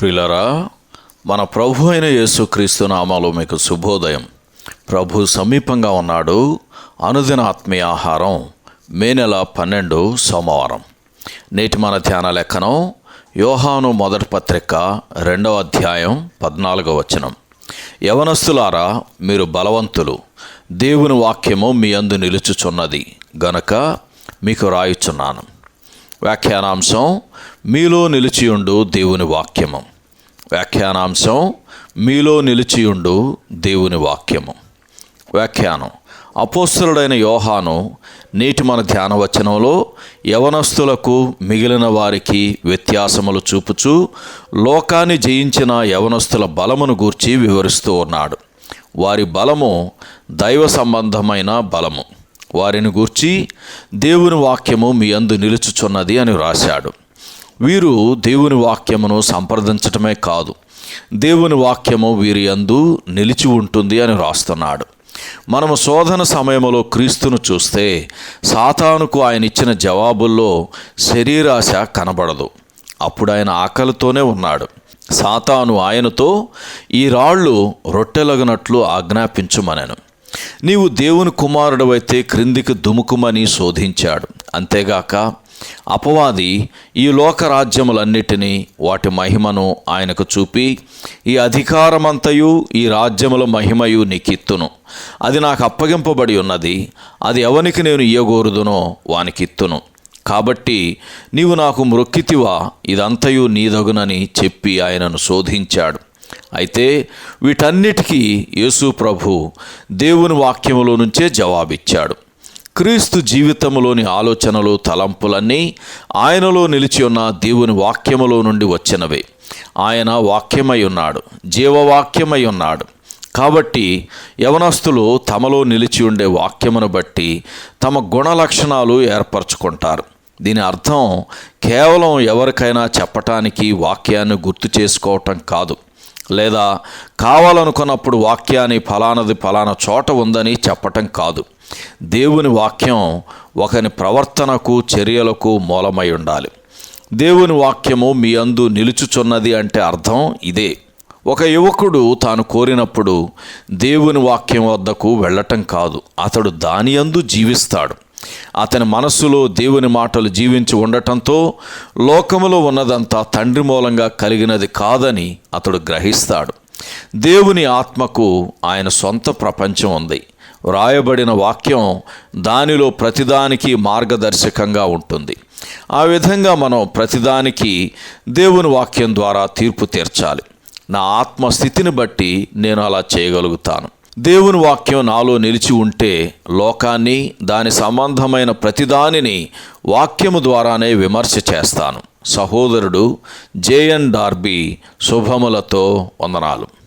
ప్రిలరా మన ప్రభు అయిన యేసుక్రీస్తు నామాలు మీకు శుభోదయం. ప్రభు సమీపంగా ఉన్నాడు. అనుదిన ఆత్మీయ ఆహారం మే నెల పన్నెండు సోమవారం. నేటి మన ధ్యాన లెక్కనం యోహాను మొదటి పత్రిక రెండవ అధ్యాయం పద్నాలుగవ వచనం. యవనస్తులారా మీరు బలవంతులు. దేవుని వాక్యము మీ అందు నిలుచుచున్నది. గనక మీకు రాయుచున్నాను. వ్యాఖ్యానాంశం మీలో నిలిచియుండు దేవుని వాక్యము. వ్యాఖ్యానాంశం మీలో నిలిచియుండు దేవుని వాక్యము. వ్యాఖ్యానం. అపోస్తలుడైన యోహాను నేటి మన ధ్యానవచనంలో యవనస్తులకు మిగిలిన వారికి వ్యత్యాసములు చూపుచూ లోకాన్ని జయించిన యవనస్తుల బలమును గూర్చి వివరిస్తూ ఉన్నాడు. వారి బలము దైవ సంబంధమైన బలము. వారిని గూర్చి దేవుని వాక్యము మీ అందు నిలుచుచున్నది అని వ్రాశాడు. వీరు దేవుని వాక్యమును సంప్రదించటమే కాదు దేవుని వాక్యము వీరి అందు నిలిచి ఉంటుంది అని వ్రాస్తున్నాడు. మనము శోధన సమయంలో క్రీస్తును చూస్తే సాతానుకు ఆయన ఇచ్చిన జవాబుల్లో శరీరాశ కనబడదు. అప్పుడు ఆయన ఆకలితోనే ఉన్నాడు. సాతాను ఆయనతో ఈ రాళ్ళు రొట్టెలగనట్లు ఆజ్ఞాపించుమనెను. నీవు దేవుని కుమారుడవైతే క్రిందికి దుముకుమని శోధించాడు. అంతేగాక అపవాది ఈ లోక రాజ్యములన్నిటినీ వాటి మహిమను ఆయనకు చూపి ఈ అధికారమంతయు ఈ రాజ్యముల మహిమయు నీకిత్తును. అది నాకు అప్పగింపబడి ఉన్నది అది ఎవనికి నేను ఇయ్యగోరుదునో వానికిత్తును. కాబట్టి నీవు నాకు మృక్కితివా ఇదంతయు నీదగునని చెప్పి ఆయనను శోధించాడు. అయితే వీటన్నిటికీ యేసు ప్రభు దేవుని వాక్యములో నుంచే జవాబిచ్చాడు. క్రీస్తు జీవితంలోని ఆలోచనలు తలంపులన్నీ ఆయనలో నిలిచి ఉన్న దేవుని వాక్యములో నుండి వచ్చినవే. ఆయన వాక్యమై ఉన్నాడు జీవవాక్యమై ఉన్నాడు. కాబట్టి యవనస్తులు తమలో నిలిచి ఉండే వాక్యమును బట్టి తమ గుణ లక్షణాలు ఏర్పరచుకుంటారు. దీని అర్థం కేవలం ఎవరికైనా చెప్పటానికి వాక్యాన్ని గుర్తు చేసుకోవటం కాదు. లేదా కావాలనుకున్నప్పుడు వాక్యాన్ని ఫలానది ఫలానా చోట ఉందని చెప్పటం కాదు. దేవుని వాక్యం ఒకని ప్రవర్తనకు చర్యలకు మూలమై ఉండాలి. దేవుని వాక్యము మీ అందు నిలుచుచున్నది అంటే అర్థం ఇదే. ఒక యువకుడు తాను కోరినప్పుడు దేవుని వాక్యం వద్దకు వెళ్ళటం కాదు. అతడు దాని అందు జీవిస్తాడు. అతని మనస్సులో దేవుని మాటలు జీవించి ఉండటంతో లోకములో ఉన్నదంతా తండ్రి మూలంగా కలిగినది కాదని అతడు గ్రహిస్తాడు. దేవుని ఆత్మకు ఆయన సొంత ప్రపంచం ఉంది. వ్రాయబడిన వాక్యం దానిలో ప్రతిదానికి మార్గదర్శకంగా ఉంటుంది. ఆ విధంగా మనం ప్రతిదానికి దేవుని వాక్యం ద్వారా తీర్పు తీర్చాలి. నా ఆత్మ స్థితిని బట్టి నేను అలా చేయగలుగుతాను. దేవుని వాక్యం నాలో నిలిచి ఉంటే లోకాన్ని దాని సంబంధమైన ప్రతిదానిని వాక్యము ద్వారానే విమర్శ చేస్తాను. సహోదరుడు జేఎన్ డార్బీ శుభములతో వందనాలు.